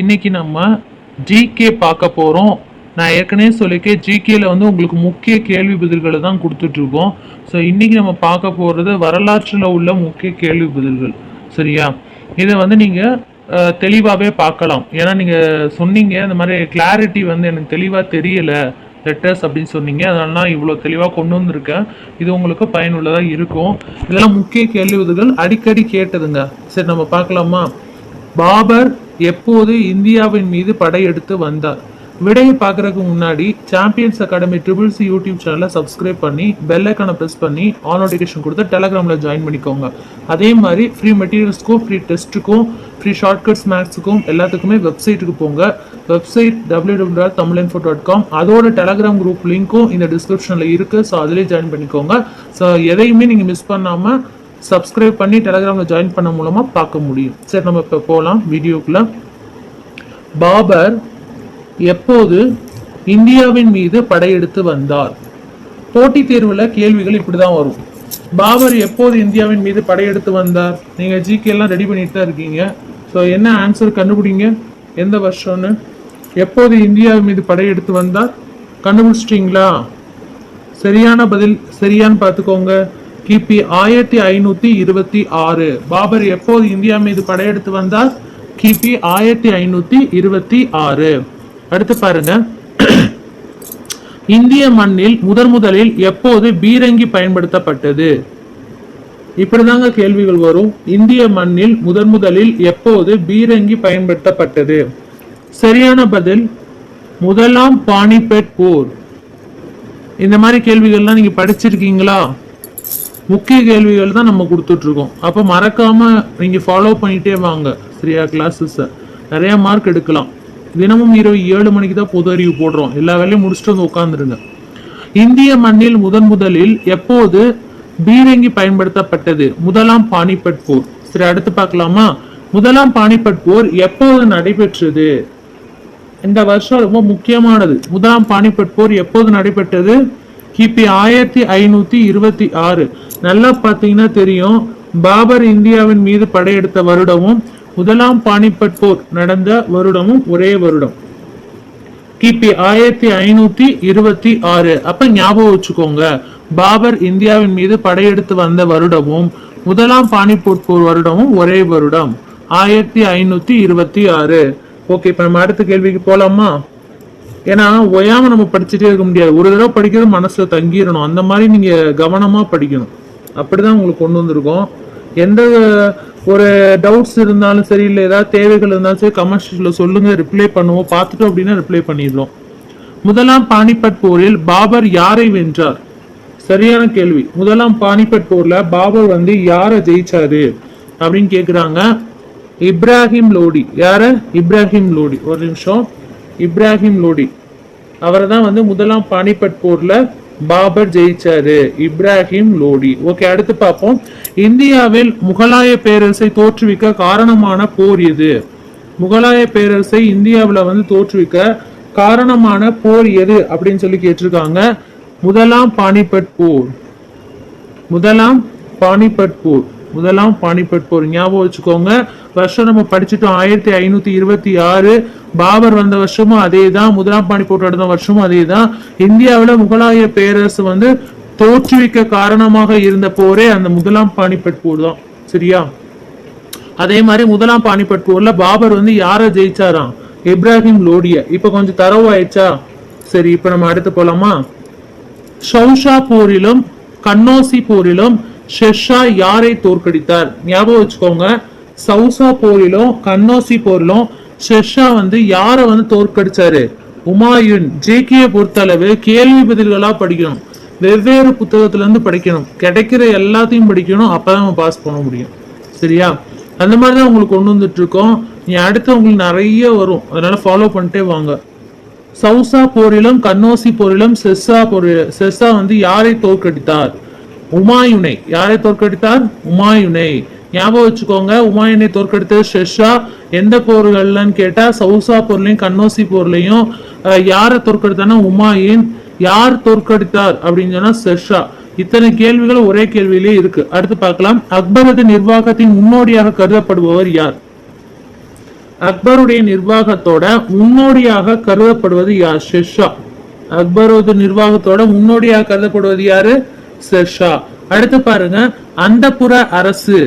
இன்னைக்கு நம்ம ஜிகே பார்க்க போகிறோம் நான் ஏற்கனவே சொல்லியிருக்கேன் ஜிகேல வந்து உங்களுக்கு முக்கிய கேள்வி பதில்களை தான் கொடுத்துட்ருக்கோம். ஸோ இன்றைக்கி நம்ம பார்க்க போகிறது வரலாற்றில் உள்ள முக்கிய கேள்வி பதில்கள். சரியா? இதை வந்து நீங்கள் தெளிவாகவே பார்க்கலாம். ஏன்னா நீங்கள் சொன்னீங்க இந்த மாதிரி கிளாரிட்டி வந்து எனக்கு தெளிவாக தெரியலை லெட்டர்ஸ் அப்படின்னு சொன்னீங்க. அதனால நான் இவ்வளோ தெளிவாக கொண்டு வந்திருக்கேன். இது உங்களுக்கு பயனுள்ளதாக இருக்கும். இதெல்லாம் முக்கிய கேள்வி பதில்கள் அடிக்கடி கேட்டதுங்க. சரி நம்ம பார்க்கலாமா? பாபர் எப்போது இந்தியாவின் மீது படையெடுத்து வந்தார்? விடையை பார்க்கறதுக்கு முன்னாடி Champions Academy triple C YouTube சேனலை சப்ஸ்கிரைப் பண்ணி பெல் ஐக்கானை ப்ரெஸ் பண்ணி ஆல் நோட்டிஃபிகேஷன் கொடுத்து டெலகிராமில் ஜாயின் பண்ணிக்கோங்க. அதே மாதிரி ஃப்ரீ மெட்டீரியல்ஸ்க்கும் ஃப்ரீ டெஸ்ட்டுக்கும் ஃப்ரீ ஷார்ட்கட்ஸ் மேக்ஸுக்கும் எல்லாத்துக்குமே வெப்சைட்டுக்கு போங்க. Website W W dot Tamil info dot com அதோட டெலகிராம் குரூப் லிங்க்கும் இந்த டிஸ்கிரிப்ஷனில் இருக்குது ஸோ அதிலே ஜாயின் பண்ணிக்கோங்க. ஸோ எதையுமே நீங்கள் மிஸ் பண்ணாமல் சப்ஸ்கிரைப் பண்ணி டெலகிராமில் ஜாயின் பண்ண மூலமாக பார்க்க முடியும். சரி நம்ம இப்போ போகலாம் வீடியோக்குள்ள. பாபர் எப்போது இந்தியாவின் மீது படையெடுத்து வந்தார்? போட்டித் தேர்வில் கேள்விகள் இப்படி தான் வரும். பாபர் எப்போது இந்தியாவின் மீது படையெடுத்து வந்தார்? நீங்கள் ஜிகேலாம் எல்லாம் ரெடி பண்ணிட்டு தான் இருக்கீங்க. ஸோ என்ன ஆன்சர் கண்டுபிடிங்க? எந்த வருஷம்னு எப்போது இந்தியாவின் மீது படையெடுத்து வந்தார்? கண்டுபிடிச்சிட்டிங்களா? சரியான பதில் சரியான்னு பார்த்துக்கோங்க. கிபி ஆயிரத்தி ஐநூத்தி இருபத்தி ஆறு. பாபர் எப்போது இந்தியா மீது படையெடுத்து வந்தார்? கிபி ஆயிரத்தி ஐநூத்தி இருபத்தி ஆறு. அடுத்து பாருங்க. இந்திய மண்ணில் முதன் முதலில் எப்போது பீரங்கி பயன்படுத்தப்பட்டது? இப்படிதாங்க கேள்விகள் வரும். இந்திய மண்ணில் முதன் முதலில் எப்போது பீரங்கி பயன்படுத்தப்பட்டது? சரியான பதில் முதலாம் பானிபெட் போர். இந்த மாதிரி கேள்விகள்லாம் நீங்க படிச்சிருக்கீங்களா? முக்கிய கேள்விகள் தான் நம்ம கொடுத்துட்ருக்கோம். அப்போ மறக்காமல் மறக்காம ஃபாலோ பண்ணிகிட்டே வாங்க சரியா கிளாஸஸ் நிறைய மார்க் எடுக்கலாம். தினமும் இரவு ஏழு மணிக்கு தான் பொது அறிவு போடுறோம். எல்லா வேலையும் முடிச்சுட்டு வந்து உட்காந்துருங்க இந்திய மண்ணில் முதன் முதலில் எப்போது பீரங்கி பயன்படுத்தப்பட்டது? முதலாம் பானிபட் போர். சரி அடுத்து பார்க்கலாமா? முதலாம் பானிபட் போர் எப்போது நடைபெற்றது? இந்த வருஷம் ரொம்ப முக்கியமானது. முதலாம் பானிபட் போர் எப்போது நடைபெற்றது? கிபி ஆயிரத்தி ஐநூத்தி இருபத்தி ஆறு. நல்லா பார்த்தீங்கன்னா தெரியும். பாபர் இந்தியாவின் மீது படையெடுத்த வருடமும் முதலாம் பானிபட் போர் நடந்த வருடமும் ஒரே வருடம். கிபி ஆயிரத்தி ஐநூத்தி இருபத்தி ஆறு. அப்ப ஞாபகம் வச்சுக்கோங்க பாபர் இந்தியாவின் மீது படையெடுத்து வந்த வருடமும் முதலாம் பானிபட் போர் வருடமும் ஒரே வருடம். ஆயிரத்தி ஐநூத்தி இருபத்தி ஆறு. ஓகே இப்ப நம்ம அடுத்த கேள்விக்கு போலாமா? ஏன்னா ஒயாம நம்ம படிச்சுட்டே இருக்க முடியாது. ஒரு தடவை படிக்கிறது மனசுல தங்கிடணும். அந்த மாதிரி நீங்க கவனமா படிக்கணும். அப்படிதான் உங்களுக்கு கொண்டு வந்திருக்கோம். எந்த ஒரு டவுட்ஸ் இருந்தாலும் சரி இல்லை ஏதாவது தேவைகள் இருந்தாலும் சரி கமெண்ட்ஸில் சொல்லுங்கள் ரிப்ளை பண்ணுவோம். பார்த்துட்டோம் அப்படின்னா ரிப்ளை பண்ணிடுவோம் முதலாம் பானிபட் போரில் பாபர் யாரை வென்றார்? சரியான கேள்வி. முதலாம் பானிபட் போர்ல பாபர் வந்து யாரை ஜெயிச்சாரு? அப்படின்னு கேட்குறாங்க இப்ராஹிம் லோடி. யார? இப்ராஹிம் லோடி. ஒரு நிமிஷம். இப்ராஹிம் லோடி. அவரை தான் வந்து முதலாம் பானிபட் போர்ல பாபர் ஜெயிச்சாரு. இப்ராஹிம் லோடி. ஓகே அடுத்து பார்ப்போம். இந்தியாவில் முகலாய பேரரசை தோற்றுவிக்க காரணமான போர் எது? முகலாய பேரரசை இந்தியாவில் வந்து தோற்றுவிக்க காரணமான போர் எது அப்படின்னு சொல்லி கேட்டிருக்காங்க. முதலாம் பானிபட் போர். முதலாம் பானிபட் போர். முதலாம் பானிபட் போர் ஞாபகம் வச்சுக்கோங்க. வருஷம் நம்ம படிச்சுட்டோம் ஆயிரத்தி ஐநூத்தி இருபத்தி ஆறு. பாபர் வந்த வருஷமும் அதே தான் முதலாம் பானிபட் நடந்த வருஷமும் அதே தான் இந்தியாவுல முகலாய பேரரசு வந்து தோற்றுவிக்க காரணமாக இருந்த போரே அந்த முதலாம் பானிபட் போர் தான். சரியா? அதே மாதிரி முதலாம் பானிபட் போர்ல பாபர் வந்து யாரை ஜெயிச்சாராம்? இப்ராஹிம் லோடிய. இப்ப கொஞ்சம் தரவாயிடுச்சா? சரி இப்ப நம்ம அடுத்து போலாமா? ஷவுஷா போரிலும் கண்ணோசி போரிலும் ஷெர்ஷா யாரை தோற்கடித்தார்? ஞாபகம் வச்சுக்கோங்க. சவுசா போரிலும் கன்னோசி போரிலும் ஷெர்ஷா வந்து யாரை வந்து தோற்கடிச்சாரு? உமாயுன் ஜேகேயை பொறுத்தளவு கேள்வி பதில்களா படிக்கணும். வெவ்வேறு புத்தகத்துல இருந்து படிக்கணும். கிடைக்கிற எல்லாத்தையும் படிக்கணும். அப்பதான் நம்ம பாஸ் பண்ண முடியும். சரியா? அந்த மாதிரி தான் உங்களுக்கு கொண்டு வந்துட்டு இருக்கோம் நீ அடுத்து உங்களுக்கு நிறைய வரும். அதனால ஃபாலோ பண்ணிட்டே வாங்க. சவுசா போரிலும் கன்னோசி போரிலும் செஸ்ஸா போரி செஸ்ஸா வந்து யாரை தோற்கடித்தார்? உமாயுனை. யாரை தோற்கடித்தார்? உமாயுனை. ஞாபகம் வச்சுக்கோங்க உமாயுனை தோற்கடித்தது ஷெஷா எந்த போர்கள்லன்னு கேட்டா சவுசா போர்லையும் கண்ணோசி போர்லையும் யாரை தோற்கடித்தானா உமாயின் யார் தோற்கடித்தார் அப்படின்னு சொன்னா ஷெஷா இத்தனை கேள்விகள் ஒரே கேள்வியிலே இருக்கு. அடுத்து பார்க்கலாம். அக்பரது நிர்வாகத்தின் முன்னோடியாக கருதப்படுபவர் யார்? அக்பருடைய நிர்வாகத்தோட முன்னோடியாக கருதப்படுவது யார்? ஷெஷா அக்பரோட நிர்வாகத்தோட முன்னோடியாக கருதப்படுவது யாரு? ஷெர்ஷா அடுத்து பாருங்க அந்தப்புற அரசு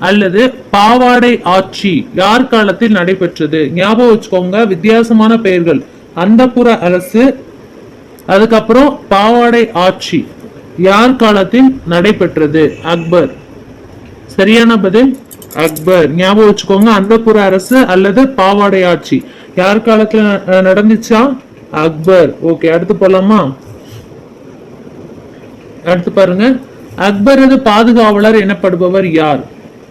அல்லது பாவாடை ஆட்சி யார் காலத்தில் நடைபெற்றது? ஞாபகம் வச்சுக்கோங்க வித்தியாசமான பெயர்கள். அந்தப்புற அரசு அதுக்கப்புறம் பாவாடை ஆட்சி யார் காலத்தில் நடைபெற்றது? அக்பர். சரியான பதில்? அக்பர். ஞாபகம் வச்சுக்கோங்க அந்தப்புற அரசு அல்லது பாவாடை ஆட்சி யார் காலத்துல நடந்துச்சா? அக்பர். ஓகே அடுத்து போலாமா? அடுத்து பாருங்க. அக்பரது பாதுகாவலர் எனப்படுபவர் யார்?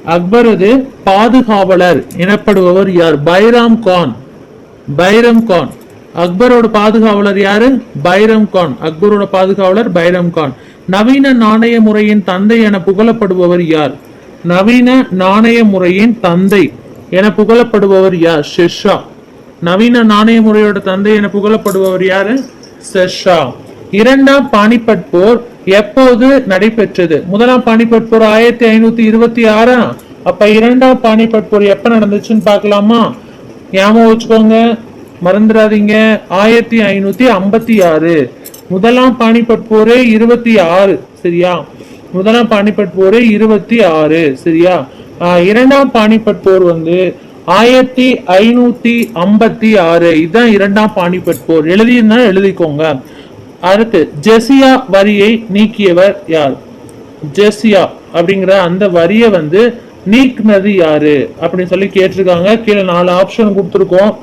அக்பரது பாதுகாவலர் எனப்படுபவர் யார்? பைராம் கான். பைரம் கான். அக்பரோட பாதுகாவலர் யாரு? பைரம் கான். அக்பரோட பாதுகாவலர் பைரம் கான். நவீன நாணய முறையின் தந்தை என புகழப்படுபவர் யார்? நவீன நாணய முறையின் தந்தை என புகழப்படுபவர் யார்? ஷெர்ஷா. நவீன நாணய முறையோட தந்தை என புகழப்படுபவர் யாரு? ஷெர்ஷா. இரண்டாம் பானிபட் போர் எப்போது நடைபெற்றது? முதலாம் பானிபட் போர் ஆயிரத்தி ஐநூத்தி இருபத்தி ஆறா? அப்ப இரண்டாம் பானிபட் போர் எப்ப நடந்துச்சுன்னு பாக்கலாமா ஞாபகம் வச்சுக்கோங்க மறந்துடாதீங்க. ஆயிரத்தி ஐநூத்தி ஐம்பத்தி ஆறு. முதலாம் பானிபட் போரே இருபத்தி ஆறு சரியா? முதலாம் பானிபட் போரே இருபத்தி ஆறு சரியா? ஆஹ் இரண்டாம் பானிபட் போர் வந்து ஆயிரத்தி ஐநூத்தி ஐம்பத்தி ஆறு. இதுதான் இரண்டாம் பானிபட் போர் எழுதினா எழுதிக்கோங்க. அடுத்து ஜெசியா வரியை நீக்கியவர் யார்? ஜெசியா அப்படிங்கிற அந்த வரியை வந்து நீக்குனது யாரு? அப்படின்னு சொல்லி கேட்டிருக்காங்க. கீழே நாலு ஆப்ஷன் கொடுத்துருக்கோம்.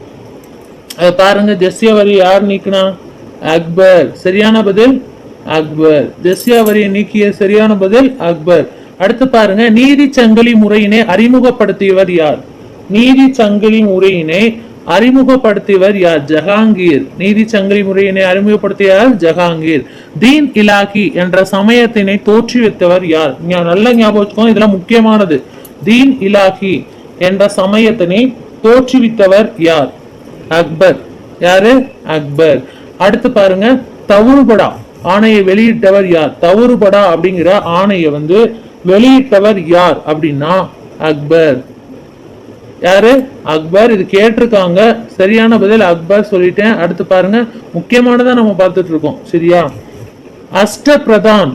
அதை பாருங்க ஜெசியா வரி யார் நீக்கினா? அக்பர். சரியான பதில்? அக்பர். ஜெசியா வரியை நீக்கிய சரியான பதில்? அக்பர். அடுத்து பாருங்க நீதி சங்கிலி முறையினை அறிமுகப்படுத்தியவர் யார்? நீதி சங்கிலி முறையினை அறிமுகப்படுத்தியவர் யார்? ஜஹாங்கீர். நீதி சங்கிலி முறையினை அறிமுகப்படுத்தியவர் ஜஹாங்கீர். தீன் இலாகி என்ற சமயத்தினை தோற்றுவித்தவர் யார்? நல்ல ஞாபகம் வச்சுக்கோங்க இதெல்லாம் முக்கியமானது. தீன் இலாகி என்ற சமயத்தினை தோற்றுவித்தவர் யார்? அக்பர். யாரு? அக்பர். அடுத்து பாருங்க தவுறுபடா. ஆணையை வெளியிட்டவர் யார்? தவுறுபடா அப்படிங்கிற ஆணையை வந்து வெளியிட்டவர் யார் அப்படின்னா அக்பர். யாரு? அக்பர். இது கேட்டிருக்காங்க. சரியான பதில் அக்பர் சொல்லிட்டேன். அடுத்து பாருங்க. முக்கியமானதா நம்ம பார்த்துட்டு இருக்கோம் சரியா? அஷ்டபிரதான்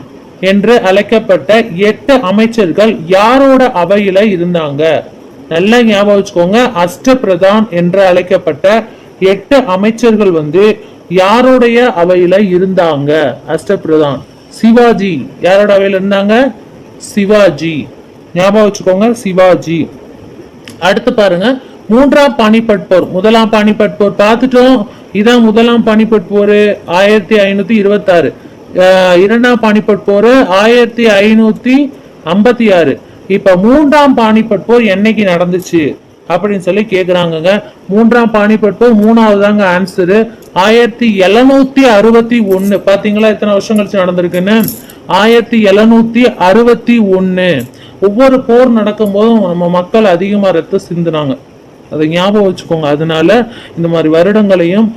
என்று அழைக்கப்பட்ட எட்டு அமைச்சர்கள் யாரோட அவையில இருந்தாங்க? நல்லா ஞாபகம் வச்சுக்கோங்க. அஷ்டபிரதான் என்று அழைக்கப்பட்ட எட்டு அமைச்சர்கள் வந்து யாருடைய அவையில இருந்தாங்க? அஷ்டபிரதான். சிவாஜி. யாரோட அவையில இருந்தாங்க? சிவாஜி. ஞாபகம் வச்சுக்கோங்க. சிவாஜி. அடுத்து பாருங்க மூன்றாம் பானிபட் போர் முதலாம் பானிபட் போர் பார்த்துட்டோம். இதான் முதலாம் பானிபட் போர் ஆயிரத்தி ஐநூத்தி இருபத்தாறு. இரண்டாம் பானிபட் போர் ஆயிரத்தி ஐநூத்தி ஐம்பத்தி ஆறு இப்ப மூன்றாம் பானிபட் போர் என்னைக்கு நடந்துச்சு? அப்படின்னு சொல்லி கேக்குறாங்கங்க. மூன்றாம் பானிபட் போர் மூணாவதாங்க ஆன்சரு ஆயிரத்தி எழுநூத்தி அறுபத்தி ஒன்று பாத்தீங்களா எத்தனை வருஷம் கழிச்சு நடந்திருக்குன்னு? ஆயிரத்தி எழுநூத்தி அறுபத்தி ஒன்று ஒவ்வொரு போர் நடக்கும் போதும் நம்ம மக்கள் அதிகமாக ரத்த சிந்துனாங்க. அதை ஞாபகம் வச்சுக்கோங்க. அதனால இந்த மாதிரி வருடங்களையும்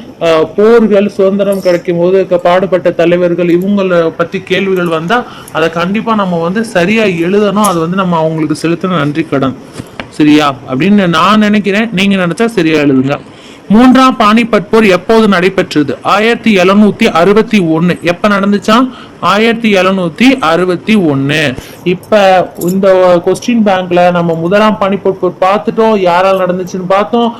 போர்கள் சுதந்திரம் கிடைக்கும் போது பாடுபட்ட தலைவர்கள் இவங்கள பற்றி கேள்விகள் வந்தால் அதை கண்டிப்பாக நம்ம வந்து சரியாக எழுதணும். அது வந்து நம்ம அவங்களுக்கு செலுத்தின நன்றி கடன். சரியா? அப்படின்னு நான் நினைக்கிறேன். நீங்கள் நினச்சா சரியாக எழுதுங்க. மூன்றாம் பானிபட் போர் எப்போது நடைபெற்றது? ஆயிரத்தி எழுநூத்தி அறுபத்தி ஒன்னு. எப்ப நடந்துச்சா? ஆயிரத்தி எழுநூத்தி அறுபத்தி ஒன்னு. இப்ப இந்த கொஸ்டின் பேங்க்ல நம்ம முதலாம் பானிபட் போர் பார்த்துட்டோம். யாரால் நடந்துச்சுன்னு பார்த்தோம்.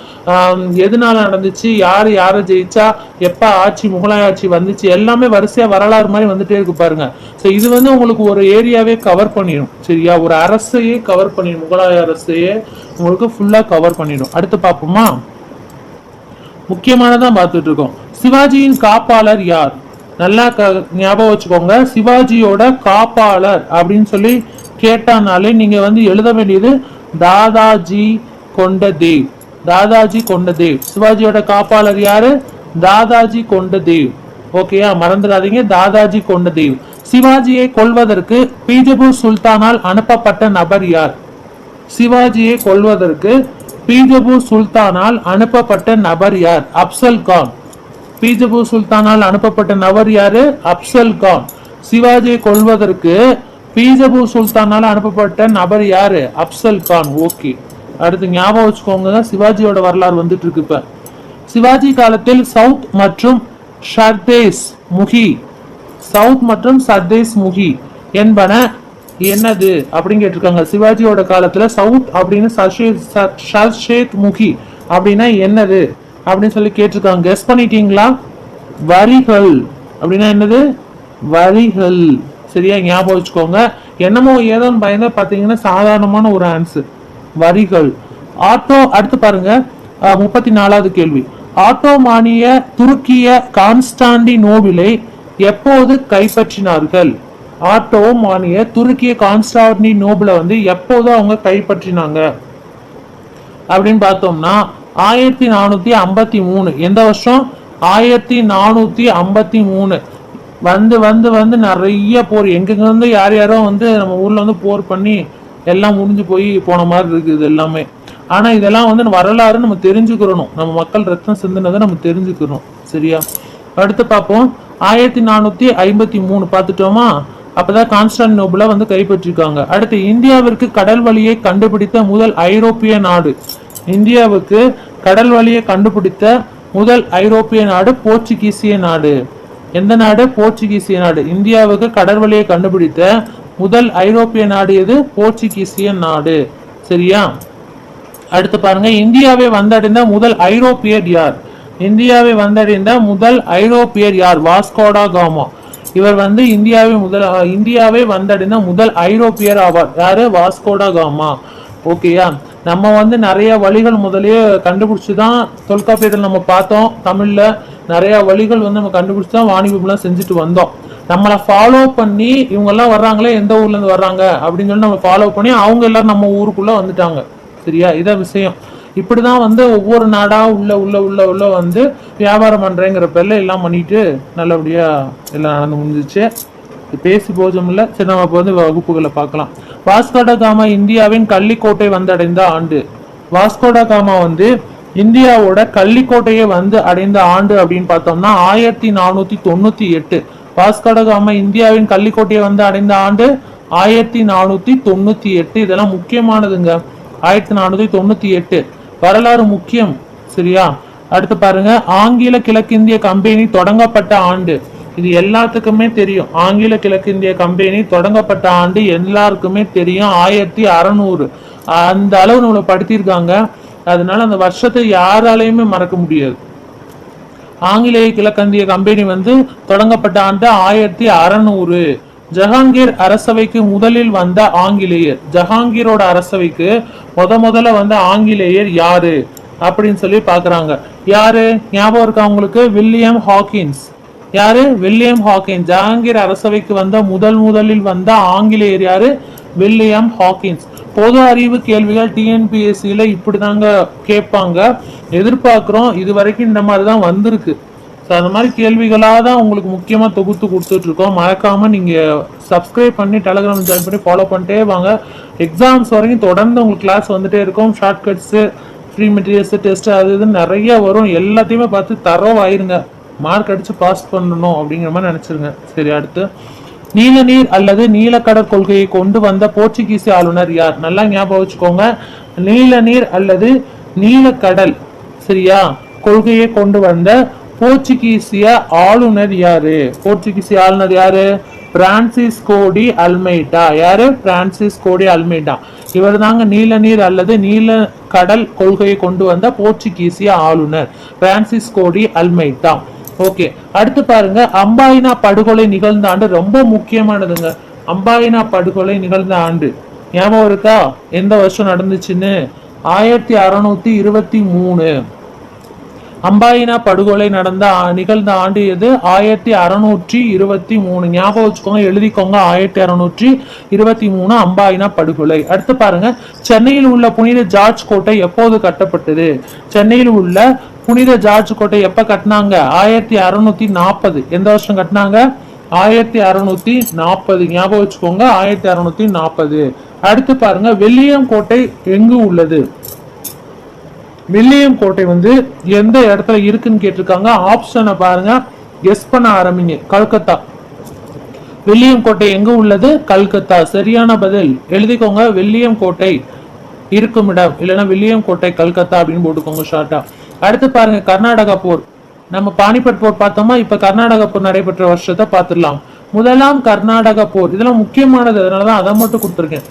எதனால நடந்துச்சு? யார் யாரை ஜெயிச்சா? எப்ப ஆட்சி முகலாய ஆட்சி வந்துச்சு? எல்லாமே வரிசையா வரலாறு மாதிரி வந்துட்டே இருக்கு பாருங்க. ஸோ இது வந்து உங்களுக்கு ஒரு ஏரியாவே கவர் பண்ணிடும். சரியா? ஒரு அரசையே கவர் பண்ணிடும். முகலாய அரசையே உங்களுக்கு ஃபுல்லா கவர் பண்ணிடும். அடுத்து பார்ப்போமா? முக்கியமானதான் பார்த்துட்டு இருக்கோம். சிவாஜியின் காப்பாளர் யார்? நல்லா க ஞாபகம் வச்சுக்கோங்க. சிவாஜியோட காப்பாளர் அப்படின்னு சொல்லி கேட்டானாலே நீங்க வந்து எழுத வேண்டியது தாதாஜி கொண்ட தேவ் தாதாஜி கொண்ட தேவ் சிவாஜியோட காப்பாளர் யாரு? தாதாஜி கொண்ட தேவ் ஓகேயா? மறந்துடாதீங்க. தாதாஜி கொண்ட தேவ் சிவாஜியை கொல்வதற்கு பீஜபூர் சுல்தானால் அனுப்பப்பட்ட நபர் யார்? சிவாஜியை கொல்வதற்கு பீஜபூர் சுல்தானால் அனுப்பப்பட்ட நபர் யார்? அப்சல் கான். பீஜபூர் சுல்தானால் அனுப்பப்பட்ட நபர் யாரு? அப்சல் கான். சிவாஜியை கொல்வதற்கு பீஜபூர் சுல்தானால் அனுப்பப்பட்ட நபர் யாரு? அப்சல் கான். ஓகே. அடுத்து ஞாபகம் வச்சுக்கோங்க சிவாஜியோட வரலாறு வந்துட்டு இருக்கு இப்ப. சிவாஜி காலத்தில் சவுத் மற்றும் ஷர்தேஸ் முகி சவுத் மற்றும் சர்தேஸ் முகி என்பன என்னது அப்படின்னு கேட்டிருக்காங்க. சிவாஜியோட காலத்துல சவுத் அப்படின்னு சஷேத் முகி அப்படின்னா என்னது அப்படின்னு சொல்லி கேட்டிருக்காங்க. கெஸ் பண்ணிட்டீங்களா? வரிகள் அப்படின்னா என்னது? வரிகள். சரியா ஞாபகம் வச்சுக்கோங்க. என்னமோ ஏதோன்னு பயந்தா பாத்தீங்கன்னா சாதாரணமான ஒரு ஆன்சர் வரிகள். ஆட்டோ அடுத்து பாருங்க. முப்பத்தி நாலாவது கேள்வி. ஆட்டோமானிய துருக்கிய கான்ஸ்டாண்டி நோவிலை எப்போது கைப்பற்றினார்கள்? ஆட்டோ மானிய துருக்கிய கான்ஸ்டாண்டினோபிளை வந்து எப்போது அவங்க கைப்பற்றினாங்க. அப்படின்னு பார்த்தோம்னா ஆயிரத்தி நானூத்தி ஐம்பத்தி மூணு. எந்த வருஷம்? ஆயிரத்தி நானூத்தி ஐம்பத்தி மூணு. வந்து வந்து வந்து நிறைய போர். எங்கெங்கேருந்து யார் யாரோ வந்து நம்ம ஊர்ல வந்து போர் பண்ணி எல்லாம் முடிஞ்சு போய் போன மாதிரி இருக்குது எல்லாமே. ஆனா இதெல்லாம் வந்து வரலாறு நம்ம தெரிஞ்சுக்கிறணும். நம்ம மக்கள் ரத்தம் சிந்தினதை நம்ம தெரிஞ்சுக்கிறோம் சரியா? அடுத்து பார்ப்போம். ஆயிரத்தி நானூத்தி ஐம்பத்தி மூணு. பார்த்துட்டோமா? அப்பதான் கான்ஸ்டாண்டினோபிளை வந்து கைப்பற்றிருக்காங்க. அடுத்து இந்தியாவிற்கு கடல் வழியை கண்டுபிடித்த முதல் ஐரோப்பிய நாடு. இந்தியாவுக்கு கடல் வழியை கண்டுபிடித்த முதல் ஐரோப்பிய நாடு போர்ச்சுகீசிய நாடு. எந்த நாடு? போர்ச்சுகீசிய நாடு. இந்தியாவுக்கு கடல் வழியை கண்டுபிடித்த முதல் ஐரோப்பிய நாடு எது? போர்ச்சுகீசிய நாடு. சரியா? அடுத்து பாருங்க. இந்தியாவை வந்தடைந்த முதல் ஐரோப்பியர் யார்? இந்தியாவை வந்தடைந்த முதல் ஐரோப்பியர் யார்? Vasco da Gama. இவர் வந்து இந்தியாவை முதல் இந்தியாவை வந்தடைந்த முதல் ஐரோப்பியர் ஆவார். யாரு? Vasco da Gama. ஓகேயா நம்ம வந்து நிறைய வழிகள் முதலே கண்டுபிடிச்சு தான் தொல்காப்பியத்தில் நம்ம பார்த்தோம். தமிழில் நிறைய வழிகள் வந்து நம்ம கண்டுபிடிச்சு தான் வாணிபம்லாம் செஞ்சுட்டு வந்தோம். நம்மளை ஃபாலோ பண்ணி இவங்கெல்லாம் வர்றாங்களே எந்த ஊர்லேருந்து வர்றாங்க? அப்படின்னு சொல்லி நம்ம ஃபாலோ பண்ணி அவங்க எல்லாரும் நம்ம ஊருக்குள்ளே வந்துட்டாங்க. சரியா? இதான் விஷயம். இப்படிதான் வந்து ஒவ்வொரு நாடா உள்ள உள்ள உள்ள உள்ள வந்து வியாபாரம் பண்றேங்கிற பேர்ல எல்லாம் பண்ணிட்டு நல்லபடியா எல்லாம் நடந்து முடிஞ்சிச்சு. பேசி போஜம் இல்ல சரி நம்ம இப்போ வந்து வகுப்புகளை பார்க்கலாம். வாஸ்கோடா காமா இந்தியாவின் கள்ளிக்கோட்டை வந்தடைந்த ஆண்டு. வாஸ்கோடா காமா வந்து இந்தியாவோட கள்ளிக்கோட்டையை வந்து அடைந்த ஆண்டு அப்படின்னு பார்த்தோம்னா ஆயிரத்தி நானூத்தி தொண்ணூத்தி எட்டு. வாஸ்கோடா காமா இந்தியாவின் கள்ளிக்கோட்டையை வந்து அடைந்த ஆண்டு ஆயிரத்தி நானூத்தி தொண்ணூத்தி எட்டு. இதெல்லாம் முக்கியமானதுங்க. ஆயிரத்தி நானூத்தி தொண்ணூத்தி எட்டு. வரலாறு முக்கியம் சரியா? அடுத்து பாருங்க ஆங்கில கிழக்கிந்திய கம்பெனி தொடங்கப்பட்ட ஆண்டு. இது எல்லாத்துக்குமே தெரியும். ஆங்கில கிழக்கிந்திய கம்பெனி தொடங்கப்பட்ட ஆண்டு எல்லாருக்குமே தெரியும். ஆயிரத்தி அறநூறு. அந்த அளவு நம்மளை படுத்தியிருக்காங்க. அதனால அந்த வருஷத்தை யாராலையுமே மறக்க முடியாது. ஆங்கிலேய கிழக்கந்திய கம்பெனி வந்து தொடங்கப்பட்ட ஆண்டு ஆயிரத்தி அறநூறு. ஜஹாங்கீர் அரசவைக்கு முதலில் வந்த ஆங்கிலேயர். ஜஹாங்கீரோட அரசவைக்கு முத முதல்ல வந்த ஆங்கிலேயர் யாரு? அப்படின்னு சொல்லி பாக்குறாங்க யாரு? ஞாபகம் இருக்கா உங்களுக்கு? William Hawkins. யாரு? William Hawkins. ஜஹாங்கீர் அரசவைக்கு வந்த முதல் முதலில் வந்த ஆங்கிலேயர் யாரு? William Hawkins. பொது அறிவு கேள்விகள் டிஎன்பிஎஸ்சியில இப்படிதாங்க கேட்பாங்க. எதிர்பார்க்குறோம். இது வரைக்கும் இந்த மாதிரி தான் வந்திருக்கு. ஸோ அந்த மாதிரி கேள்விகளாக தான் உங்களுக்கு முக்கியமாக தொகுத்து கொடுத்துட்ருக்கோம். மறக்காமல் நீங்கள் சப்ஸ்கிரைப் பண்ணி டெலகிராம் ஜாயின் பண்ணி ஃபாலோ பண்ணிட்டே வாங்க. எக்ஸாம்ஸ் வரைக்கும் தொடர்ந்து உங்களுக்கு கிளாஸ் வந்துகிட்டே இருக்கும். ஷார்ட்கட்ஸு ஃப்ரீ மெட்டீரியல்ஸு டெஸ்ட் அது இதுன்னு நிறைய வரும். எல்லாத்தையுமே பார்த்து தரவாயிருங்க. மார்க் அடித்து பாஸ் பண்ணணும் அப்படிங்கிற மாதிரி நினச்சிருங்க. சரி அடுத்து. நீல நீர் அல்லது நீலக்கடல் கொள்கையை கொண்டு வந்த போர்ச்சுகீசிய ஆளுநர் யார்? நல்லா ஞாபகம் வச்சுக்கோங்க. நீல நீர் அல்லது நீலக்கடல். சரியா? கொள்கையை கொண்டு வந்த போர்ச்சுகீசிய ஆளுநர் யாரு? போர்ச்சுகீசிய ஆளுநர் யாரு? பிரான்சிஸ் கோடி அல்மெய்டா. யாரு? பிரான்சிஸ் கோடி அல்மெய்டா. இவர் தாங்க நீல நீர் அல்லது நீல கடல் கொள்கையை கொண்டு வந்த போர்ச்சுகீசிய ஆளுநர். பிரான்சிஸ் கோடி அல்மெய்டா. ஓகே அடுத்து பாருங்க. அம்பாயினா படுகொலை நிகழ்ந்த ஆண்டு ரொம்ப முக்கியமானதுங்க. அம்பாயினா படுகொலை நிகழ்ந்த ஆண்டு. ஞாபகம் இருக்கா? எந்த வருஷம் நடந்துச்சுன்னு? ஆயிரத்தி அறுநூத்தி இருபத்தி மூணு. அம்பாயினா படுகொலை நடந்த நிகழ்ந்த ஆண்டு எது? ஆயிரத்தி அறுநூற்றி இருபத்தி மூணு. ஞாபகம் வச்சுக்கோங்க எழுதிக்கோங்க. ஆயிரத்தி அறுநூற்றி இருபத்தி மூணு அம்பாயினா படுகொலை. அடுத்து பாருங்க சென்னையில் உள்ள புனித ஜார்ஜ் கோட்டை எப்போது கட்டப்பட்டது? சென்னையில் உள்ள புனித ஜார்ஜ் கோட்டை எப்ப கட்டினாங்க? ஆயிரத்தி அறுநூத்தி நாற்பது. எந்த வருஷம் கட்டினாங்க? ஆயிரத்தி அறுநூத்தி நாற்பது. ஞாபகம் வச்சுக்கோங்க ஆயிரத்தி அறுநூத்தி நாற்பது. அடுத்து பாருங்க வெள்ளியம் கோட்டை எங்கு உள்ளது? வில்லியம் கோட்டை வந்து எந்த இடத்துல இருக்குன்னு கேட்டிருக்காங்க? ஆப்ஷனை பாருங்க. கெஸ் பண்ண ஆரம்பிங்க. கல்கத்தா. வில்லியம் கோட்டை எங்க உள்ளது? கல்கத்தா. சரியான பதில். எழுதிக்கோங்க. வில்லியம் கோட்டை இருக்குமிடம் இல்லைன்னா வில்லியம் கோட்டை கல்கத்தா அப்படின்னு போட்டுக்கோங்க ஷார்ட்டா அடுத்து பாருங்க. கர்நாடகா போர். நம்ம பானிபட் போர் பார்த்தோமா? இப்ப கர்நாடகா போர் நடைபெற்ற வருஷத்தை பார்த்துடலாம். முதலாம் கர்நாடக போர். இதெல்லாம் முக்கியமானது. அதனாலதான் அதை மட்டும் கொடுத்துருக்கேன்.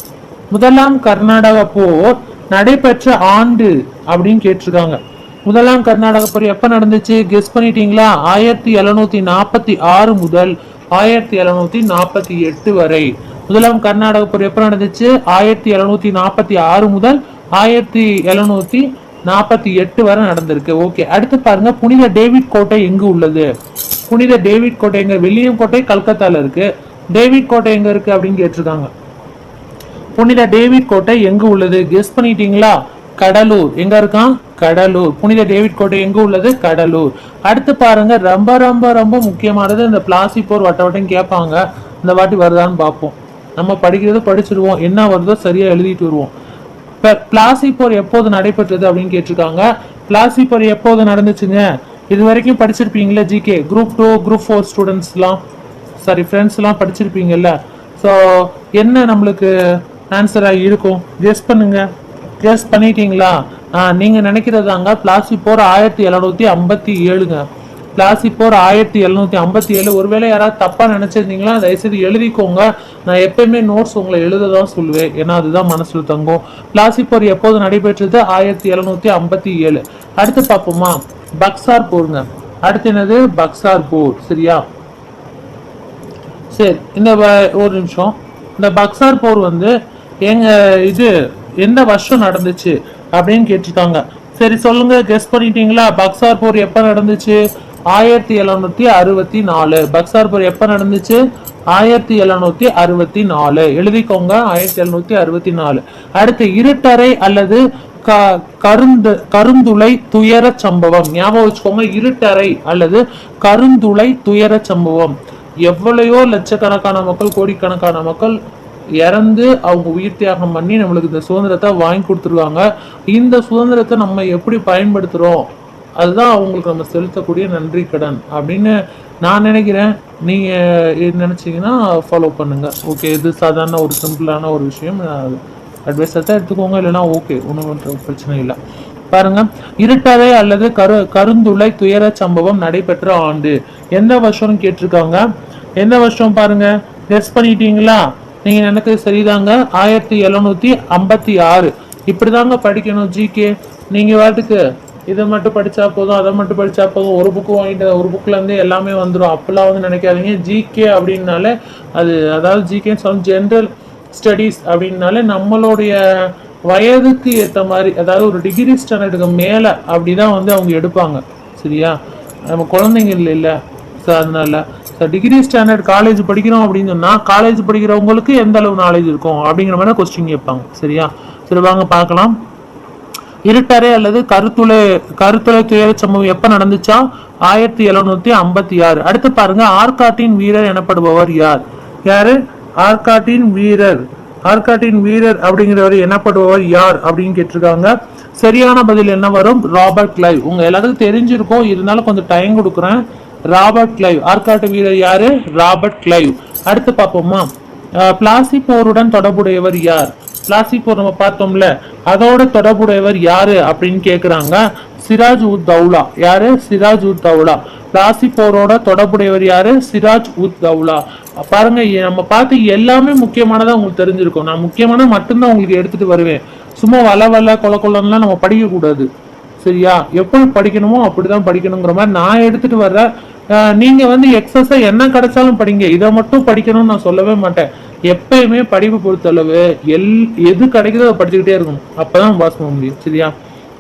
முதலாம் கர்நாடக போர் நடைபெற்ற ஆண்டு அப்படின்னு கேட்டிருக்காங்க. முதலாம் கர்நாடக போர் எப்போ நடந்துச்சு? கெஸ் பண்ணிட்டீங்களா? ஆயிரத்தி எழுநூத்தி நாற்பத்தி ஆறு முதல் ஆயிரத்தி எழுநூத்தி நாற்பத்தி எட்டு வரை. முதலாம் கர்நாடக போர் எப்போ நடந்துச்சு? ஆயிரத்தி எழுநூத்தி நாற்பத்தி ஆறு முதல் ஆயிரத்தி எழுநூத்தி நாற்பத்தி எட்டு வரை நடந்திருக்கு. ஓகே அடுத்து பாருங்க புனித டேவிட் கோட்டை எங்கு உள்ளது? புனித டேவிட் கோட்டை எங்க? வில்லியம் கோட்டை கல்கத்தால இருக்கு. டேவிட் கோட்டை எங்க இருக்கு அப்படின்னு கேட்டிருக்காங்க. புனித டேவிட் கோட்டை எங்கு உள்ளது? கெஸ் பண்ணிட்டீங்களா? கடலூர். எங்க இருக்கான்? கடலூர். புனித டேவிட் கோட்டை எங்க உள்ளது? கடலூர். அடுத்து பாருங்க ரொம்ப ரொம்ப ரொம்ப முக்கியமானது இந்த பிளாசி போர் வட்ட வட்டம் கேட்பாங்க. இந்த வாட்டி வருதான்னு பார்ப்போம். நம்ம படிக்கிறத படிச்சிருவோம். என்ன வருதோ சரியா எழுதிட்டு வருவோம். இப்போ பிளாசி போர் எப்போது நடைபெற்றது அப்படின்னு கேட்டிருக்காங்க. பிளாசி போர் எப்போது நடந்துச்சுங்க? இது வரைக்கும் படிச்சிருப்பீங்களே GK group two group four ஸ்டூடெண்ட்ஸ்லாம் sorry ஃப்ரெண்ட்ஸ்லாம் படிச்சிருப்பீங்கல்ல. ஸோ என்ன நம்மளுக்கு ஆன்சராக இருக்கும்? கெஸ் பண்ணுங்க. கெஸ் பண்ணிட்டீங்களா? ஆ நீங்கள் நினைக்கிறதாங்க பிளாசி போர் ஆயிரத்தி எழுநூற்றி ஐம்பத்தி ஏழுங்க. பிளாசி போர் ஆயிரத்தி எழுநூற்றி ஐம்பத்தி ஏழு. ஒருவேளை யாராவது தப்பாக நினச்சிருந்தீங்களா? தயவுசெய்து எழுதிக்கோங்க. நான் எப்பயுமே நோட்ஸ் உங்களை எழுத தான் சொல்லுவேன். ஏன்னா அதுதான் மனசில் தங்கும். பிளாசி போர் எப்போது நடைபெற்றது? ஆயிரத்தி எழுநூற்றி ஐம்பத்தி ஏழு. அடுத்து பார்ப்போமா. பக்சார் போருங்க. அடுத்து என்னது? பக்சார் போர். சரியா? சரி இந்த ஒரு நிமிஷம். இந்த பக்சார் போர் வந்து எங்கள் இது எந்த வருஷம் நடந்துச்சு அப்படின்னு கேட்டிருக்காங்க. சரி சொல்லுங்க கெஸ் பண்ணிட்டீங்களா? பக்சார் போர் எப்ப நடந்துச்சு? ஆயிரத்தி எழுநூத்தி அறுபத்தி நாலு. பக்சார் போர் எப்ப நடந்துச்சு? ஆயிரத்தி எழுநூத்தி அறுபத்தி நாலு. எழுதிக்கோங்க ஆயிரத்தி எழுநூத்தி அறுபத்தி நாலு. அடுத்து இருட்டறை அல்லது க கருந்து கருந்துளை துயர சம்பவம். ஞாபகம் வச்சுக்கோங்க இருட்டறை அல்லது கருந்துளை துயர சம்பவம். எவ்வளையோ லட்சக்கணக்கான மக்கள் கோடிக்கணக்கான மக்கள் இறந்து அவங்க உயிர் தியாகம் பண்ணி நம்மளுக்கு இந்த சுதந்திரத்தை வாங்கி கொடுத்துருக்காங்க. இந்த சுதந்திரத்தை நம்ம எப்படி பயன்படுத்துகிறோம் அதுதான் அவங்களுக்கு நம்ம செலுத்தக்கூடிய நன்றி கடன் அப்படின்னு நான் நினைக்கிறேன். நீங்கள் நினச்சிங்கன்னா ஃபாலோ பண்ணுங்கள் ஓகே இது சாதாரண ஒரு சிம்பிளான ஒரு விஷயம். அட்வைஸை தான் எடுத்துக்கோங்க. இல்லைன்னா ஓகே ஒன்றும் பிரச்சனை இல்லை. பாருங்க இருட்டறை அல்லது கரு கருந்துளை துயர சம்பவம் நடைபெற்ற ஆண்டு. எந்த வருஷம்னு கேட்டிருக்காங்க? எந்த வருஷம் பாருங்க? கெஸ் பண்ணிட்டீங்களா? நீங்க நினைக்கிறது சரிதாங்க. ஆயிரத்தி எழுநூத்தி ஐம்பத்தி ஆறு. இப்படிதாங்க படிக்கணும் ஜிகே நீங்க வாட்டுக்கு இதை மட்டும் படிச்சா போதும் அதை மட்டும் படிச்சா போதும் ஒரு புக்கு வாங்கிட்டு ஒரு புக்ல இருந்து எல்லாமே வந்துடும் அப்பெல்லாம் வந்து நினைக்காதீங்க. ஜிகே அப்படின்னாலே அது அதாவது ஜிகே சொல் ஜென்ரல் ஸ்டடீஸ் அப்படின்னாலே நம்மளுடைய வயதுக்கு ஏற்ற மாதிரி அதாவது ஒரு டிகிரி ஸ்டாண்டர்டுக்கு மேலே அப்படிதான் வந்து அவங்க எடுப்பாங்க. சரியா? நம்ம குழந்தைங்க இல்லை இல்லை. ஸோ அதனால டிகிரி ஸ்டாண்டர்ட் காலேஜ் படிக்கிறோம் அப்படின்னு சொன்னால் காலேஜ் படிக்கிறவங்களுக்கு எந்த அளவு நாலேஜ் இருக்கும் அப்படிங்கிற மாதிரி கொஸ்டின் கேட்பாங்க. சரியா? சரி வாங்க பார்க்கலாம். இருட்டறை அல்லது கருத்துளை கருத்துளை துயர சம்பவம் எப்ப நடந்துச்சா? ஆயிரத்தி எழுநூத்தி ஐம்பத்தி ஆறு. அடுத்து பாருங்க ஆர்காட்டின் வீரர் எனப்படுபவர் யார்? யாரு? ஆர்காட்டின் வீரர். ஆர்காட்டின் வீரர் அப்படிங்கிறவர் எனப்படுபவர் யார் அப்படின்னு கேட்டிருக்காங்க. சரியான பதில் என்ன வரும்? Robert Clive. உங்க எல்லாத்துக்கும் தெரிஞ்சிருக்கும். இருந்தாலும் கொஞ்சம் டைம் கொடுக்குறேன். ராபர்ட் கிளைவ் ஆர்காட்டு வீரர் யாரு? ராபர்ட் கிளைவ் அடுத்து பார்ப்போமா? பிளாசி போருடன் தொடர்புடையவர் யார்? பிளாசி போர் நம்ம பார்த்தோம்ல. அதோட தொடர்புடையவர் யாரு அப்படின்னு கேட்குறாங்க சிராஜ் உத் தௌலா. யாரு? சிராஜ் உத் தௌலா. பிளாசி போரோட தொடர்புடையவர் யாரு? சிராஜ் உத் தௌலா. பாருங்க நம்ம பார்த்து எல்லாமே முக்கியமானதாக உங்களுக்கு தெரிஞ்சிருக்கும். நான் முக்கியமான மட்டும்தான் உங்களுக்கு எடுத்துட்டு வருவேன். சும்மா வள வள கொல கொலம்லாம் நம்ம படிக்கக்கூடாது. சரியா? எப்படி படிக்கணுமோ அப்படிதான் படிக்கணுங்கிற மாதிரி நான் எடுத்துட்டு வர்றேன் நீங்கள் நீங்க வந்து எக்ஸஸாக என்ன கிடைச்சாலும் படிங்க. இதை மட்டும் படிக்கணும்னு நான் சொல்லவே மாட்டேன். எப்பயுமே படிப்பு பொறுத்தளவு எல் எது கிடைக்குதோ அதை படிச்சுக்கிட்டே இருக்கணும். அப்பதான் பாஸ் பண்ண முடியும். சரியா?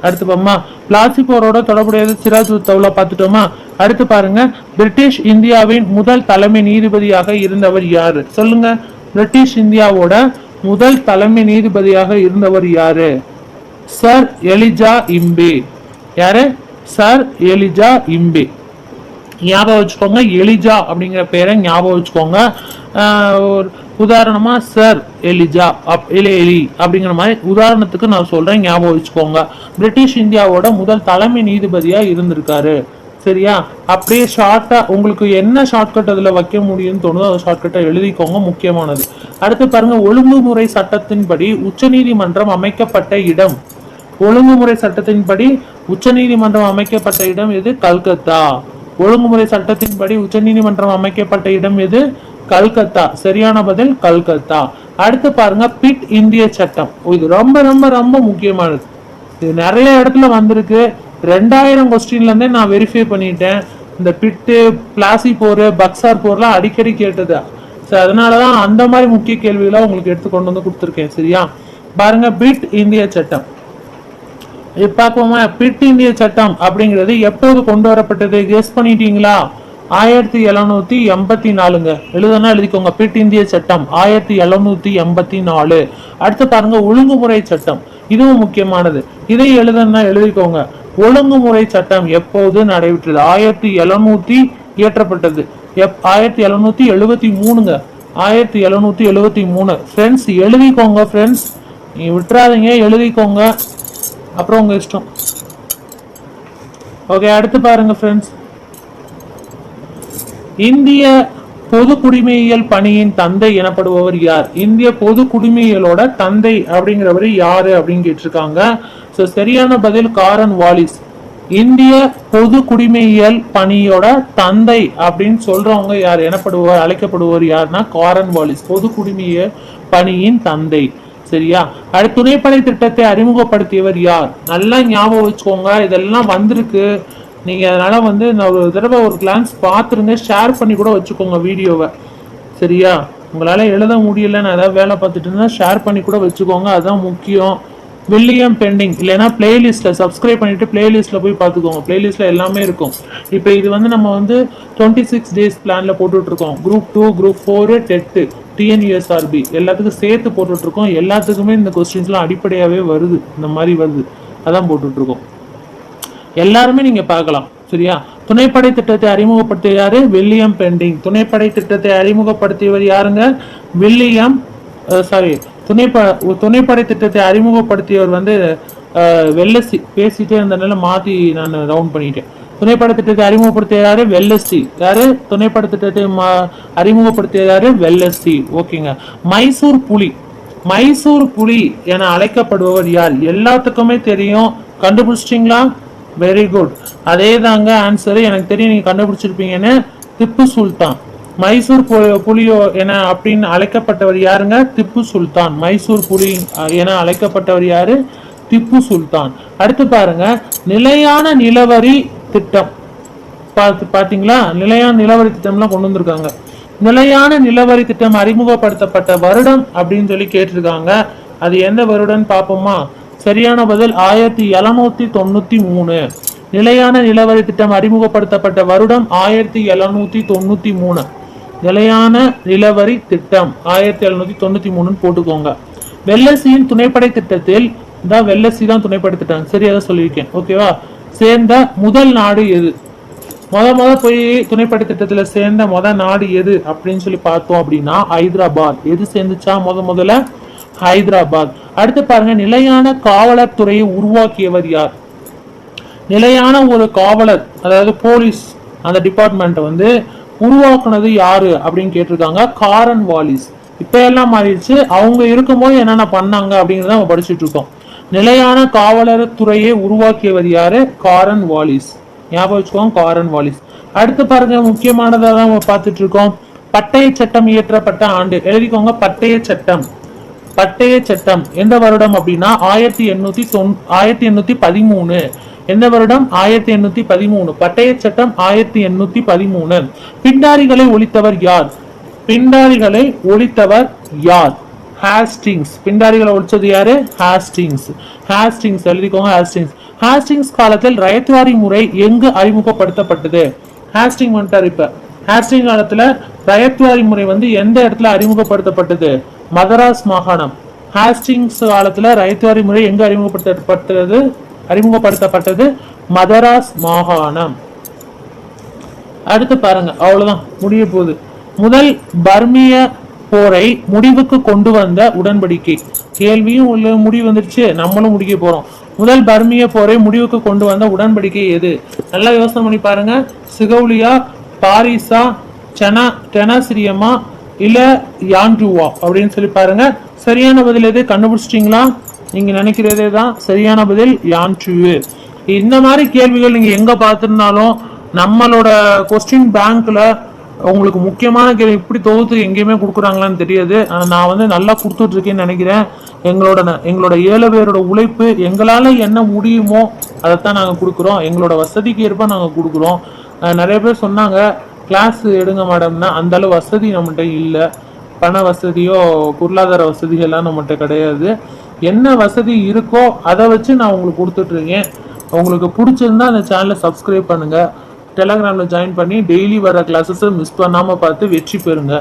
அடுத்து பாமா பிளாசி போரோட தொடர்புடையது சிராஜ் உத் தௌலா பார்த்துட்டோமா? அடுத்து பாருங்க. பிரிட்டிஷ் இந்தியாவின் முதல் தலைமை நீதிபதியாக இருந்தவர் யாரு? சொல்லுங்க. பிரிட்டிஷ் இந்தியாவோட முதல் தலைமை நீதிபதியாக இருந்தவர் யாரு? Sir Elijah Impey. யாரு? Sir Elijah Impey. ஞாபகம் வச்சுக்கோங்க எலிஜா அப்படிங்கிற பேரை ஞாபகம் வச்சுக்கோங்க. ஒரு உதாரணமாக சர் எலிஜா அப் எலி எலி அப்படிங்கிற மாதிரி உதாரணத்துக்கு நான் சொல்கிறேன் ஞாபகம் வச்சுக்கோங்க. பிரிட்டிஷ் இந்தியாவோட முதல் தலைமை நீதிபதியாக இருந்திருக்காரு. சரியா? அப்படியே ஷார்ட்டாக உங்களுக்கு என்ன ஷார்ட்கட் அதில் வைக்க முடியும்னு தோணுதோ அந்த ஷார்ட்கட்டை எழுதிக்கோங்க முக்கியமானது. அடுத்து பாருங்கள் ஒழுங்குமுறை சட்டத்தின்படி உச்சநீதிமன்றம் அமைக்கப்பட்ட இடம். ஒழுங்குமுறை சட்டத்தின்படி உச்சநீதிமன்றம் அமைக்கப்பட்ட இடம் எது? கல்கத்தா. ஒழுங்குமுறை சட்டத்தின்படி உச்சநீதிமன்றம் அமைக்கப்பட்ட இடம் எது? கல்கத்தா. சரியான பதில் கல்கத்தா. அடுத்து பாருங்க பிட் இந்திய சட்டம். இது ரொம்ப ரொம்ப ரொம்ப முக்கியமானது. இது நிறைய இடத்துல வந்திருக்கு. ரெண்டாயிரம் கொஸ்டின்ல இருந்தே நான் வெரிஃபை பண்ணிட்டேன். இந்த பிட்டு பிளாசி போர் பக்சார் போர்லாம் அடிக்கடி கேட்டது? ஸோ அதனாலதான் அந்த மாதிரி முக்கிய கேள்விகளை உங்களுக்கு எடுத்து கொண்டு வந்து கொடுத்துருக்கேன். சரியா? பாருங்க பிட் இந்திய சட்டம். பார்ப்போமா பிட் இந்திய சட்டம் அப்படிங்கிறது எப்போது கொண்டு வரப்பட்டது கெஸ் பண்ணிட்டீங்களா? ஆயிரத்தி எழுநூத்தி எண்பத்தி நாலுங்க. எழுதுனா எழுதிக்கோங்க. பிட் இந்திய சட்டம் ஆயிரத்தி எழுநூத்தி எண்பத்தி நாலு. அடுத்து பாருங்க ஒழுங்குமுறை சட்டம். இதுவும் முக்கியமானது. இதை எழுதுனா எழுதிக்கோங்க. ஒழுங்குமுறை சட்டம் எப்போது நடைபெற்றது? ஆயிரத்தி எழுநூத்தி இயற்றப்பட்டது. எப் ஆயிரத்தி எழுநூத்தி எழுபத்தி மூணுங்க. ஆயிரத்தி எழுநூத்தி எழுபத்தி மூணு. ஃப்ரெண்ட்ஸ் எழுதிக்கோங்க ஃப்ரெண்ட்ஸ் நீ விட்டுறாதீங்க எழுதிக்கோங்க. அப்புறம் உங்க இஷ்டம். ஓகே அடுத்து பாருங்க ஃப்ரெண்ட்ஸ் இந்திய பொது குடிமையியல் பணியின் தந்தை எனப்படுபவர் யார்? இந்திய பொது குடிமையியலோட தந்தை அப்படிங்கிறவர் யாரு அப்படின்னு கேட்டிருக்காங்க. ஸோ சரியான பதில் காரன் வாலிஸ். இந்திய பொது குடிமையியல் பணியோட தந்தை அப்படின்னு சொல்றவங்க யார்? எனப்படுபவர் அழைக்கப்படுபவர் யாருன்னா காரன் வாலிஸ். பொது குடிமையியல் பணியின் தந்தை. சரியா? அடுத்து துணைப்படை திட்டத்தை அறிமுகப்படுத்தியவர் யார்? நல்லா ஞாபகம் வச்சுக்கோங்க. இதெல்லாம் வந்திருக்கு. நீங்கள் அதனால் வந்து நான் ஒரு தடவை ஒரு கிளான்ஸ் பார்த்துருங்க. ஷேர் பண்ணி கூட வச்சுக்கோங்க வீடியோவை. சரியா? உங்களால் எழுத முடியலன்னு நான் ஏதாவது வேலை பார்த்துட்டு இருந்தால் ஷேர் பண்ணி கூட வச்சுக்கோங்க. அதுதான் முக்கியம். வில்லியம் பெண்டிங் இல்லைன்னா பிளேலிஸ்ட்டில் சப்ஸ்கிரைப் பண்ணிவிட்டு பிளேலிஸ்ட்டில் போய் பார்த்துக்கோங்க. பிளேலிஸ்ட்டில் எல்லாமே இருக்கும். இப்போ இது வந்து நம்ம வந்து டுவெண்ட்டி சிக்ஸ் டேஸ் பிளானில் போட்டுட்ருக்கோம். Group two group four TET TNUSRB எல்லாத்துக்கும் சேர்த்து போட்டுட்டு இருக்கோம் எல்லாத்துக்குமே இந்த கொஸ்டின்ஸ்லாம் அடிப்படையாகவே வருது. இந்த மாதிரி வருது. அதான் போட்டுட்டு இருக்கோம் எல்லாருமே நீங்க பார்க்கலாம். சரியா? துணைப்படை திட்டத்தை அறிமுகப்படுத்திய யாரு? William Bentinck. துணைப்படை திட்டத்தை அறிமுகப்படுத்தியவர் யாருங்க? வில்லியம் சாரி துணைப்ப துணைப்படை திட்டத்தை அறிமுகப்படுத்தியவர் வந்து வெள்ளசி பேசிட்டே இருந்ததுனால மாத்தி நான் ரவுண்ட் பண்ணிட்டேன். துணைப்பட திட்டத்தை அறிமுகப்படுத்திய யாரு? வெல்லசி யாரு துணைப்பட திட்டத்தை ம- அறிமுகப்படுத்திய யாரு வெல்லசி ஓகேங்க. மைசூர் புலி. மைசூர் புலி என அழைக்கப்படுபவர் யார்? எல்லாத்துக்குமே தெரியும். கண்டுபிடிச்சிட்டிங்களா? வெரி குட் அதே தாங்க ஆன்சரு எனக்கு தெரியும் நீங்க கண்டுபிடிச்சிருப்பீங்கன்னு. திப்பு சுல்தான். மைசூர் பு- புலியோ என அப்படின்னு அழைக்கப்பட்டவர் யாருங்க? திப்பு சுல்தான். மைசூர் புலி என அழைக்கப்பட்டவர் யாரு? திப்பு சுல்தான். அடுத்து பாருங்க. நிலையான நிலவரி திட்டம். பார்த்து பார்த்தீங்களா நிலையான நிலவரி திட்டம்லாம் கொண்டு வந்திருக்காங்க. நிலையான நிலவரி திட்டம் அறிமுகப்படுத்தப்பட்ட வருடம் அப்படின்னு சொல்லி கேட்டிருக்காங்க. அது எந்த வருடம்னு பார்ப்போமா? சரியான பதில் ஆயிரத்தி எழுநூத்தி தொண்ணூத்தி மூணு. நிலையான நிலவரி திட்டம் அறிமுகப்படுத்தப்பட்ட வருடம் ஆயிரத்தி எழுநூத்தி தொண்ணூத்தி மூணு. நிலையான நிலவரி திட்டம் ஆயிரத்தி எழுநூத்தி தொண்ணூத்தி மூணுன்னு போட்டுக்கோங்க. வெள்ளசியின் துணைப்படை திட்டத்தில் தான் வெள்ளசி தான் துணைப்படை திட்டம். சரி அதை சொல்லியிருக்கேன். ஓகேவா? சேர்ந்த முதல் நாடு எது? முத முத போய் துணைப்படை திட்டத்தில் சேர்ந்த முத நாடு எது அப்படின்னு சொல்லி பார்த்தோம் அப்படின்னா ஹைதராபாத். எது சேர்ந்துச்சா? முத முதல்ல ஹைதராபாத். அடுத்து பாருங்க நிலையான காவலர் துறையை உருவாக்கியவர் யார்? நிலையான ஒரு காவலர் அதாவது போலீஸ் அந்த டிபார்ட்மெண்ட்டை வந்து உருவாக்குனது யாரு அப்படின்னு கேட்டிருக்காங்க காரன் வாலிஸ். இப்ப எல்லாம் மாறிடுச்சு. அவங்க இருக்கும்போது என்னென்ன பண்ணாங்க அப்படிங்கிறத நம்ம படிச்சுட்டு இருக்கோம். நிலையான காவலர் துறையை உருவாக்கியவர் யாரு? காரன் வாலிஸ். ஞாபகம் வச்சுக்கோங்க காரன் வாலிஸ். அடுத்து பாருங்க முக்கியமானதாக தான் பார்த்துட்டு இருக்கோம். பட்டய சட்டம் இயற்றப்பட்ட ஆண்டு. எழுதிக்கோங்க பட்டய சட்டம். பட்டய சட்டம். எந்த வருடம் அப்படின்னா ஆயிரத்தி எண்ணூத்தி தொன் ஆயிரத்தி எண்ணூத்தி பதிமூணு. எந்த வருடம்? ஆயிரத்தி எண்ணூத்தி பதிமூணு. பட்டய சட்டம் ஆயிரத்தி எண்ணூத்தி பதிமூணு. பிண்டாரிகளை ஒழித்தவர் யார்? பிண்டாரிகளை ஒழித்தவர் யார்? ஹாஸ்டிங்ஸ் பிண்டாரிகளை ஒழிச்சது யாரு? ஹாஸ்டிங்ஸ் ஹாஸ்டிங்ஸ் எழுதிக்கோங்க ஹாஸ்டிங்ஸ் ஹாஸ்டிங்ஸ் காலத்தில் ரயத்வாரி முறை எங்கு அறிமுகப்படுத்தப்பட்டது? ஹாஸ்டிங் வந்துட்டார் இப்போ. ஹாஸ்டிங் காலத்தில் ரயத்வாரி முறை வந்து எந்த இடத்துல அறிமுகப்படுத்தப்பட்டது? மதராஸ் மாகாணம். ஹாஸ்டிங்ஸ் காலத்தில் ரயத்வாரி முறை எங்கு அறிமுகப்படுத்தப்பட்டது? அறிமுகப்படுத்தப்பட்டது மதராஸ் மாகாணம். அடுத்து பாருங்க அவ்வளோதான் முடிய போகுது. முதல் பர்மிய போரை முடிவுக்கு கொண்டு வந்த உடன்படிக்கை. கேள்வியும் உள்ள முடிவு வந்துருச்சு. நம்மளும் முடிக்க போறோம். முதல் பர்மிய போரை முடிவுக்கு கொண்டு வந்த உடன்படிக்கை எது? நல்லா யோசனை பண்ணி பாருங்க. சிகவுலியா பாரிசா செனா டெனாசிரியமா இல்ல யான்டுவா? அப்படின்னு சொல்லி பாருங்க. சரியான பதில் எது? கண்டுபிடிச்சிட்டிங்களா? நீங்க நினைக்கிறதே தான். சரியான பதில் யான்டுவு. இந்த மாதிரி கேள்விகள் நீங்க எங்க பார்த்துருந்தாலும் நம்மளோட கொஸ்டின் பேங்க்ல உங்களுக்கு முக்கியமான கேள்வி இப்படி தொகுத்து எங்கேயுமே கொடுக்குறாங்களான்னு தெரியாது. ஆனால் நான் வந்து நல்லா கொடுத்துட்ருக்கேன்னு நினைக்கிறேன். எங்களோட ந- எங்களோட ஏழு பேரோட உழைப்பு எங்களால் என்ன முடியுமோ அதைத்தான் நாங்கள் கொடுக்குறோம். எங்களோட வசதிக்கு ஏற்ப நாங்கள் கொடுக்குறோம். நிறைய பேர் சொன்னாங்க கிளாஸ் எடுங்க மேடம்னா அந்தளவு வசதி நம்மகிட்ட இல்லை. பண வசதியோ பொருளாதார வசதிகள்லாம் நம்மகிட்ட கிடையாது. என்ன வசதி இருக்கோ அதை வச்சு நான் உங்களுக்கு கொடுத்துட்ருக்கேன். உங்களுக்கு பிடிச்சிருந்தா அந்த சேனலை சப்ஸ்கிரைப் பண்ணுங்கள் டெலகிராமில் ஜாயின் பண்ணி டெய்லி வர கிளாஸஸை மிஸ் பண்ணாமல் பார்த்து வெற்றி பெறுங்க.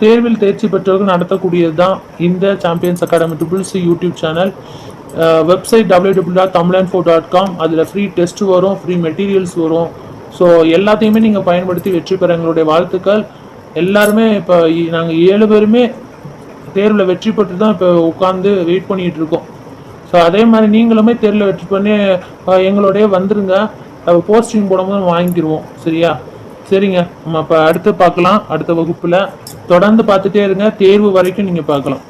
தேர்வில் தேர்ச்சி பெற்றவர்கள் நடத்தக்கூடியது தான் இந்த Champions Academy triple C YouTube channel website W W dot தமிழன் ஃபோ டாட் காம் அதில் ஃப்ரீ டெஸ்ட் வரும் ஃப்ரீ மெட்டீரியல்ஸ் வரும். ஸோ எல்லாத்தையுமே நீங்கள் பயன்படுத்தி வெற்றி பெற எங்களுடைய வாழ்த்துக்கள். எல்லாருமே இப்போ நாங்கள் ஏழு பேருமே தேர்வில் வெற்றி பெற்று தான் இப்போ உட்காந்து வெயிட் பண்ணிகிட்டு இருக்கோம். ஸோ அதே மாதிரி நீங்களுமே தேர்வில் வெற்றி பண்ணி அஹ், எங்களோடய வந்துருங்க. போஸ்டிங் போடும்போது நம்ம சரியா? சரிங்க. நம்ம இப்போ அடுத்து பார்க்கலாம். அடுத்த வகுப்பில். தொடர்ந்து பார்த்துட்டே இருங்க. தேர்வு வரைக்கும் நீங்கள் பார்க்கலாம்.